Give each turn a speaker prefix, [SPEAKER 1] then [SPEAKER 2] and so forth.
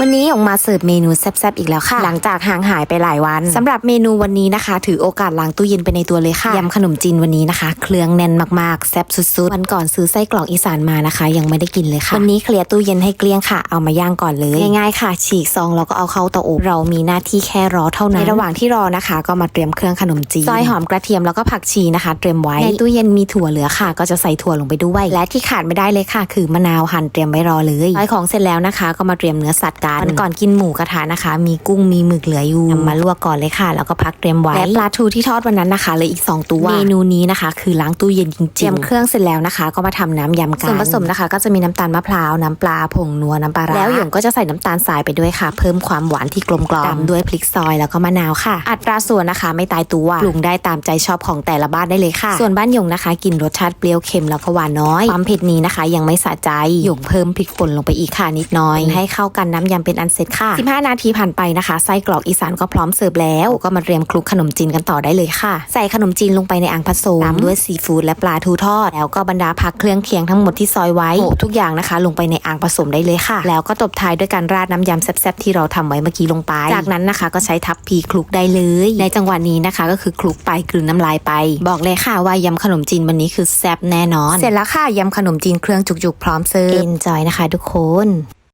[SPEAKER 1] วันนี้ออกมาเสิร์ฟเมนูแซ่บๆอีกแล้วค่ะ หลังจากห่างหายไปหลายวันสำหรับเมนูวันนี้นะคะ ถือโอกาสล้างตู้เย็นไปในตัวเลยค่ะยำขนมจีนวันนี้นะคะ เครื่องแน่นมากๆแซ่บสุดๆวันก่อนซื้อไส้กรอกอีสานมานะคะ ยังไม่ได้กินเลยค่ะ วันนี้เคลียร์ตู้เย็นให้เกลี้ยงค่ะ เอามาย่างก่อนเลยง่ายๆค่ะ ฉีกซองแล้วก็เอาเข้าเตาอบเรามีหน้าที่แค่รอเท่านั้นในระหว่างที่รอนะคะ ก็มาเตรียมเครื่องขนมจีนซอยหอมกระเทียมแล้วก็ผักชีนะคะ เตรียมไว้ในตู้เย็นมีถั่วเหลือค่ะ ก็จะใส่ถั่วลงไปด้วย และที่ขาดไม่ได้เลยค่ะ คือมะนาวหั่นเตรียมไว้รอเลยซอยของเสร็จแล้วนะคะ ก็มาเตรียมเนื้อสัตว์กันวันก่อนกินหมูกระทะนะคะ มีกุ้งมีหมึกเหลืออยู่นำมาลวกก่อนเลยค่ะ แล้วก็พักเตรียมไว้และปลาทูที่ทอดวันนั้นนะคะเหลยอีก 2 ตัวเมนูนี้นะคะ คือล้างตู้เย็นจริงๆเตรียมเครื่องเสร็จแล้วนะคะ ก็มาทำน้ำยำกันส่วนผสมนะคะ ก็จะมีน้ำตาลมะพร้าวน้ำปลาผงนัวน้ำปลาร้าแล้วหยงก็จะใส่น้ำตาลทรายไปด้วยค่ะ เพิ่มความหวานที่กลมกล่อมตามด้วยพริกซอยแล้วก็มะนาวค่ะ อัตราส่วนนะคะ ไม่ตายตัวปรุงได้ตามใจชอบของแต่ละบ้านได้เลยค่ะ ส่วนบ้านหยงนะคะ กินรสชาติเปรี้ยวเค็มแล้วก็หวานน้อยความเผ็ดนี้นะคะ ยังไม่สะใจหยงเพิ่มพริกป่นลงไปอีกค่ะนิดน้อย ให้เข้ากันน้ำยำเป็นอันเสร็จค่ะ 15 นาทีผ่านไปนะคะไส้กรอกอีสานก็พร้อมเสิร์ฟแล้ว ก็มาเตรียมคลุกขนมจีนกันต่อได้เลยค่ะ ใส่ขนมจีนลงไปในอ่างผสมตามด้วยซีฟู้ดและปลาทูทอด แล้วก็บรรดาผักเครื่องเคียงทั้งหมดที่ซอยไว้โขลกทุกอย่างนะคะ ลงไปในอ่างผสมได้เลยค่ะ แล้วก็ตบท้ายด้วยการราดน้ำยำแซ่บๆที่เราทำไว้เมื่อกี้ลงไป จากนั้นนะคะก็ใช้ทัพพีคลุกได้เลย ในจังหวะนี้นะคะ ก็คือคลุกไปกลืนน้ำลายไป บอกเลยค่ะว่ายำขนมจีนวันนี้คือแซ่บแน่นอน เสร็จแล้วค่ะยำขนมจีนเครื่องจุกๆพร้อมเสิร์ฟ enjoy นะคะ ทุกคน